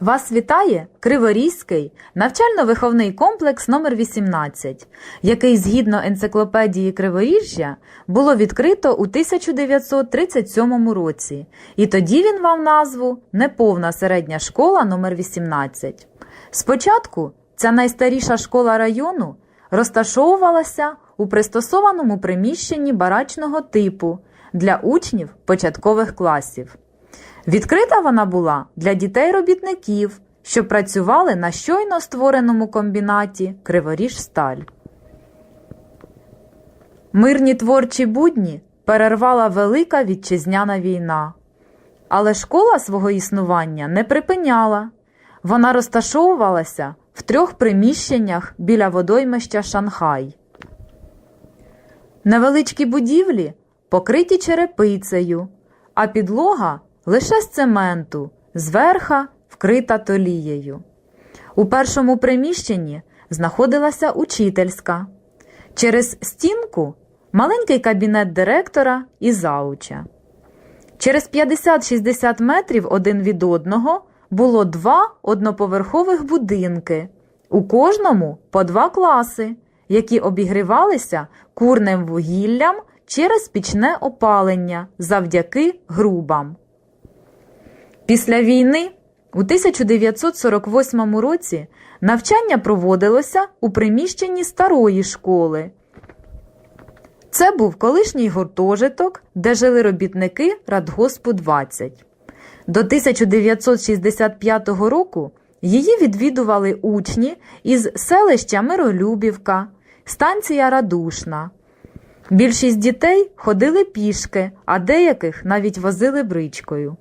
Вас вітає Криворізький навчально-виховний комплекс номер 18 який згідно енциклопедії Криворіжжя було відкрито у 1937 році, і тоді він мав назву Неповна середня школа номер 18 Спочатку ця найстаріша школа району розташовувалася у пристосованому приміщенні барачного типу для учнів початкових класів. Відкрита вона була для дітей-робітників, що працювали на щойно створеному комбінаті Криворіжсталь. Мирні творчі будні перервала велика вітчизняна війна. Але школа свого існування не припиняла. Вона розташовувалася в трьох приміщеннях біля водоймища Шанхай. Невеличкі будівлі покриті черепицею, а підлога лише з цементу, зверха вкрита толією. У першому приміщенні знаходилася учительська. Через стінку маленький кабінет директора і зауча. Через 50-60 метрів один від одного було два одноповерхових будинки, у кожному по два класи, які обігрівалися курним вугіллям через пічне опалення завдяки грубам. Після війни у 1948 році навчання проводилося у приміщенні старої школи. Це був колишній гуртожиток, де жили робітники радгоспу 20. До 1965 року її відвідували учні із селища Миролюбівка, станція Радушна. Більшість дітей ходили пішки, а деяких навіть возили бричкою.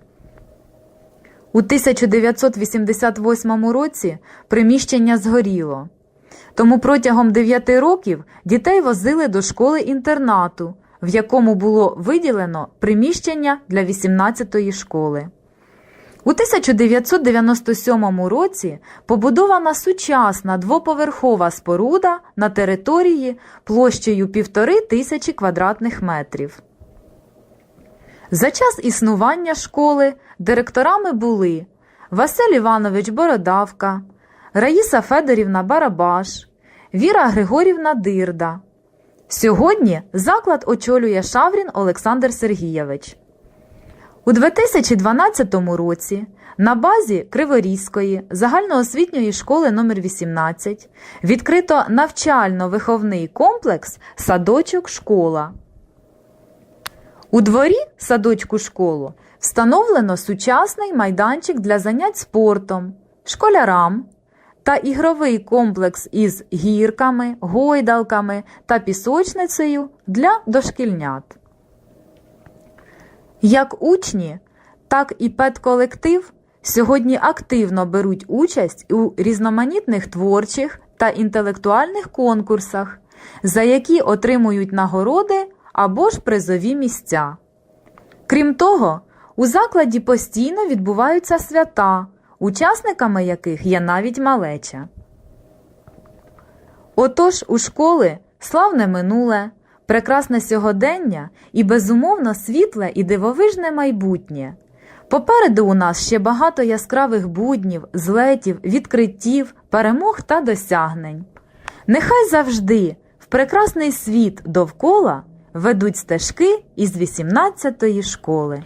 У 1988 році приміщення згоріло. Тому протягом 9 років дітей возили до школи-інтернату, в якому було виділено приміщення для 18-ї школи. У 1997 році побудована сучасна двоповерхова споруда на території площею півтори тисячі квадратних метрів. За час існування школи директорами були Василь Іванович Бородавка, Раїса Федорівна Барабаш, Віра Григорівна Дирда. Сьогодні заклад очолює Шаврін Олександр Сергійович. У 2012 році на базі Криворізької загальноосвітньої школи номер 18 відкрито навчально-виховний комплекс Садочок школа. У дворі садочку школу встановлено сучасний майданчик для занять спортом, школярам та ігровий комплекс із гірками, гойдалками та пісочницею для дошкільнят. Як учні, так і педколектив сьогодні активно беруть участь у різноманітних творчих та інтелектуальних конкурсах, за які отримують нагороди або ж призові місця. Крім того, у закладі постійно відбуваються свята, учасниками яких є навіть малеча. Отож, у школи славне минуле, прекрасне сьогодення і безумовно світле і дивовижне майбутнє. Попереду у нас ще багато яскравих буднів, злетів, відкриттів, перемог та досягнень. Нехай завжди в прекрасний світ довкола ведуть стежки із 18-ї школи.